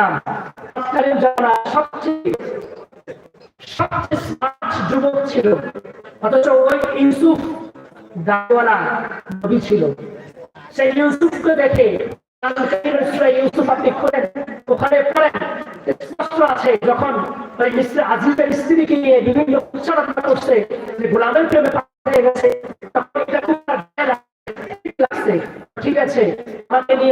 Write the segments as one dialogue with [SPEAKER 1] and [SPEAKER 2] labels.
[SPEAKER 1] ইসলাম তৎকালীন জমানার সবচেয়ে সবচেয়ে স্মার্ট যুবক ছিল। অথচ ওই ইউসুফ দাওয়ালা নবী ছিল। সেই ইউসুফকে দেখে ইউসুফ আপনি খোলেন, ওখানে পড়েন। স্পষ্ট আছে, যখন ওই মিস্টার আজিজের স্ত্রীকে নিয়ে বিভিন্ন উচ্চারণা করছে, যে গোলামের প্রেমে গেছে।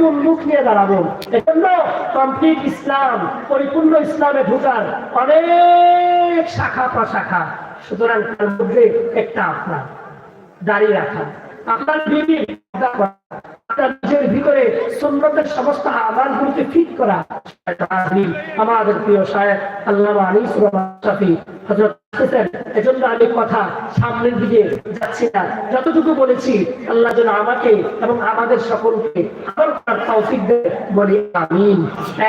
[SPEAKER 1] কোন মুখ নিয়ে দাঁড়াবো। এজন্য কমপ্লিট ইসলাম, পরিপূর্ণ ইসলামে ঢুকার অনেক শাখা প্রশাখা, সুতরাং তার মধ্যে একটা আপনার, দাঁড়িয়ে রাখা। আপনার বিবি আপনার নিজের ভিতরে সুন্নতের সমস্ত আমালগুলোকে ফিট করা আমাদের প্রিয় সাহেব আনিস এজন্য আমি কথা সামনের দিকে যাচ্ছি না। যতটুকু বলেছি, আল্লাহ যেন আমাকে এবং আমাদের সকলকে বলি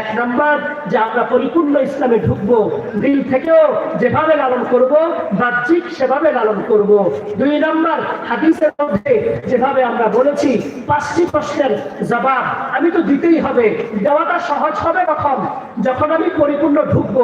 [SPEAKER 1] এক নম্বর, যে আমরা পরিপূর্ণ ইসলামে ঢুকবো দিল থেকেও যেভাবে লালন করব, বাহ্যিক সেভাবে লালন করব। দুই নম্বর, হাদিসের মধ্যে যেভাবে আমরা বলেছি, পাঁচটি প্রশ্নের জবাব, আমি তো দিতেই হবে, দেওয়াটা সহজ হবে কখন? যখন আমি পরিপূর্ণ ঢুকবো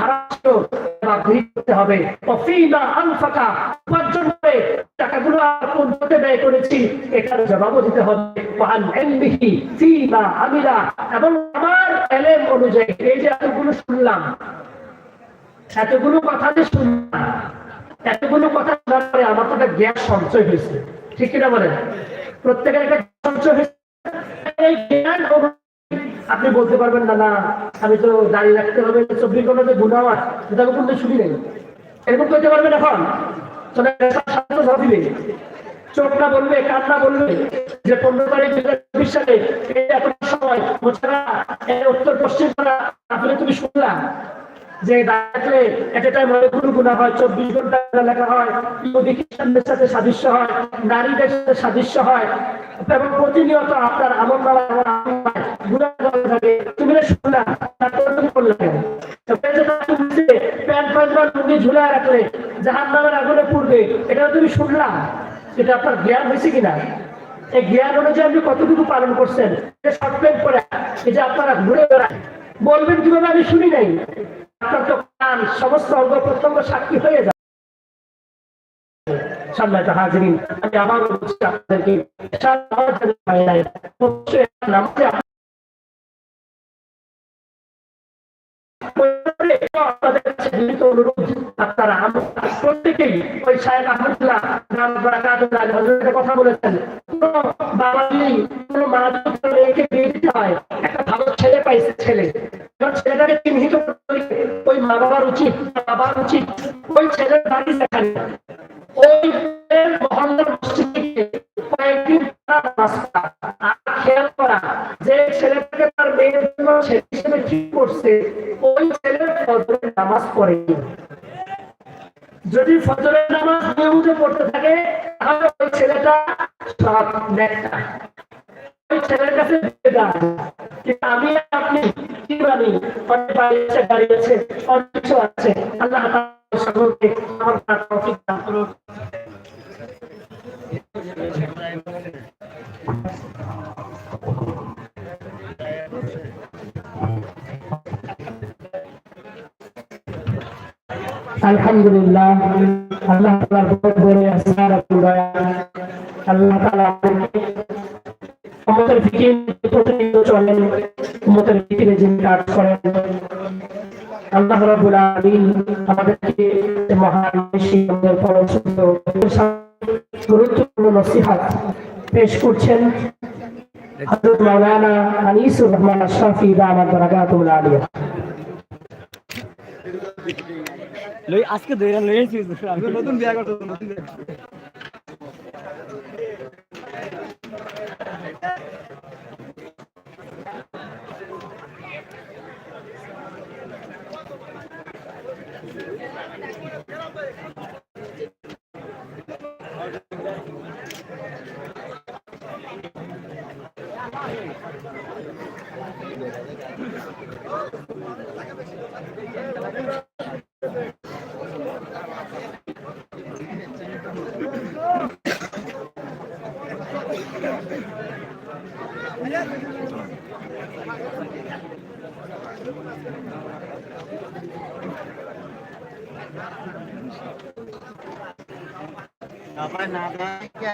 [SPEAKER 1] হবে। আনফাকা, উপার্জন করে টাকাগুলো কোন পথে ব্যয় করেছি, এটার জবাবও দিতে হবে। ফিমা আমিলা, এবং আমার অনুযায়ী, এই যে এতগুলো শুনলাম, এতগুলো কথা যে শুনলাম, এতগুলো কথা শোনার পরে আমার তো একটা জ্ঞান সঞ্চয় হয়েছে। ঠিক কিনা বলেন? প্রত্যেকের একটা সঞ্চয় হয়েছে। আপনি বলতে পারবেন, না না, আমি তো দাঁড়িয়ে রাখতে হবে, চব্বিশ ঘন্টাতে গুণাও আছে আমি শুনি নেই। এরকম করতে পারবেন এখন। চোখটা বলবে কান্না বলবে যে পনেরো তারিখ দু হাজার চব্বিশ সালে এত সময় উত্তর পশ্চিম তারপরে তুমি শুনলাম যে অনেকগুলো গুণা হয়, চব্বিশ ঘণ্টা লেখা হয় খ্রিস্টানদের সাথে সাদৃশ্য হয়, নারীদের সাথে সাদৃশ্য হয়, এবং প্রতিনিয়ত আপনার তুমি না শুনলা, তারপরে তুমি করলে পায়জামা লুঙ্গি ঝুলে রাখলে জাহান নামের আগুনে পড়বে এটা তুমি শুনলা এটা আপনার জ্ঞান হয়েছে কিনা? এই জ্ঞান অনুযায়ী আপনি কতটুকু পালন করছেন? আপনারা ঘুরে বেড়ান বলবেন কীভাবে আমি শুনি নাই? আপনার তো কান, সমস্ত অঙ্গ প্রত্যঙ্গ সাক্ষী হয়ে যায়। আমি আবারও বলছি আপনাদেরকে নামাজ আপনাদের কাছে বিনীত অনুরোধ আপনারা আমরা প্রত্যেকেই ওই সাহেব আহমদুল্লাহ কথা বলেছেন কোন বাবা নেই কোন মা মেয়েকে বিয়ে দিতে হয় একটা ভালো ছেলে পাইছে ছেলে ছেলেটাকে চিহ্নিত ওই মা বাবার উচিত বাবার উচিত ওই ছেলের বাড়ি দেখানো ওই মহল্লার গিয়ে কয়েকদিন পড়া, আর খেয়াল করা যে ছেলেটাকে তার মেয়ের জন্য হিসেবে করছে, ওই ছেলে ফজরের নামাজ পড়ে যদি ফজরের নামাজ নিয়মিত পড়তে থাকে, তাহলে ওই ছেলেটা সব নেতা। ওই ছেলের কাছে কিন্তু আমি আপনি কি জানি অনেক আছে আছে আল্লাহ আমার আলহামদুলিল্লাহ। আল্লাহ তাআলার বড় আল্লাহ আমাদের ফিকির প্রতিনিয়ত চলেন, আমাদের ফিকিরে যিনি কাজ করেন। আল্লাহ আমাদেরকে মহান পরশুদ্ধ গুরুত্বপূর্ণ নসিহত পেশ করছেন মাওলানা আনিসুর রহমান আশরাফি দামাত বারাকাতুল আলিয়া
[SPEAKER 2] লই আজকে দইরা লই আইছি। আমি নতুন বিয়া করতে নতুন বিয়া আই apa namanya?